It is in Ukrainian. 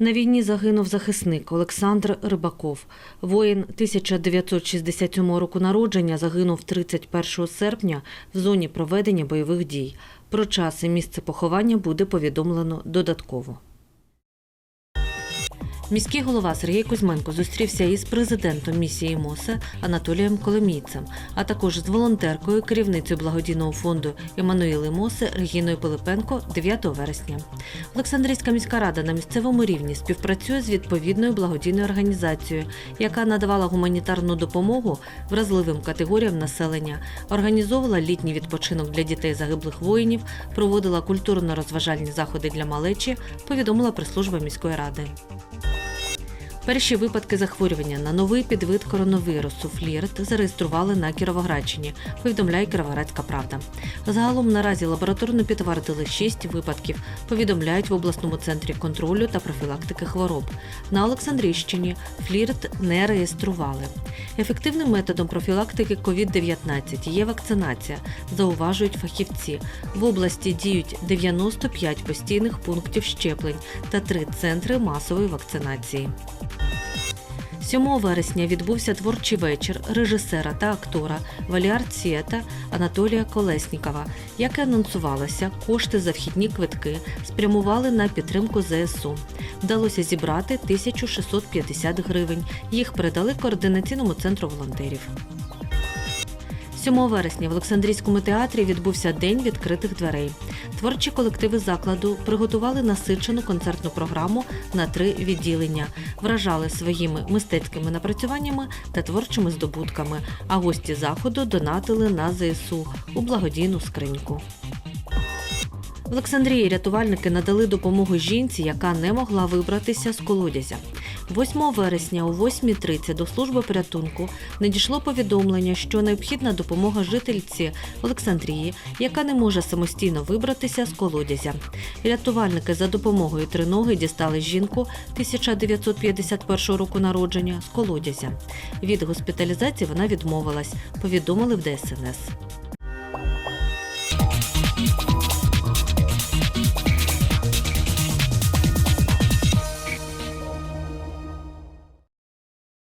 На війні загинув захисник Олександр Рибаков. Воїн 1967 року народження загинув 31 серпня в зоні проведення бойових дій. Про час і місце поховання буде повідомлено додатково. Міський голова Сергій Кузьменко зустрівся із президентом місії МОСЕ Анатолієм Коломійцем, а також з волонтеркою, керівницею благодійного фонду Еммануїли Мосе Регіною Пилипенко 9 вересня. Олександрійська міська рада на місцевому рівні співпрацює з відповідною благодійною організацією, яка надавала гуманітарну допомогу вразливим категоріям населення, організовувала літній відпочинок для дітей загиблих воїнів, проводила культурно-розважальні заходи для малечі, повідомила прес-служба міської ради. Перші випадки захворювання на новий підвид коронавірусу флірт зареєстрували на Кіровоградщині, повідомляє Кіровоградська Правда. Загалом наразі лабораторно підтвердили 6 випадків, повідомляють в обласному центрі контролю та профілактики хвороб. На Олександрійщині флірт не реєстрували. Ефективним методом профілактики COVID-19 є вакцинація, зауважують фахівці. В області діють 95 постійних пунктів щеплень та 3 центри масової вакцинації. 7 вересня відбувся творчий вечір режисера та актора Цієта Анатолія Колеснікова. Як і анонсувалося, кошти за вхідні квитки спрямували на підтримку ЗСУ. Вдалося зібрати 1650 гривень. Їх передали координаційному центру волонтерів. 7 вересня в Олександрійському театрі відбувся День відкритих дверей. Творчі колективи закладу приготували насичену концертну програму на три відділення, вражали своїми мистецькими напрацюваннями та творчими здобутками. А гості заходу донатили на ЗСУ у благодійну скриньку. В Олександрії рятувальники надали допомогу жінці, яка не могла вибратися з колодязя. 8 вересня о 8.30 до служби порятунку надійшло повідомлення, що необхідна допомога жительці Олександрії, яка не може самостійно вибратися з колодязя. Рятувальники за допомогою триноги дістали жінку 1951 року народження з колодязя. Від госпіталізації вона відмовилась, повідомили в ДСНС.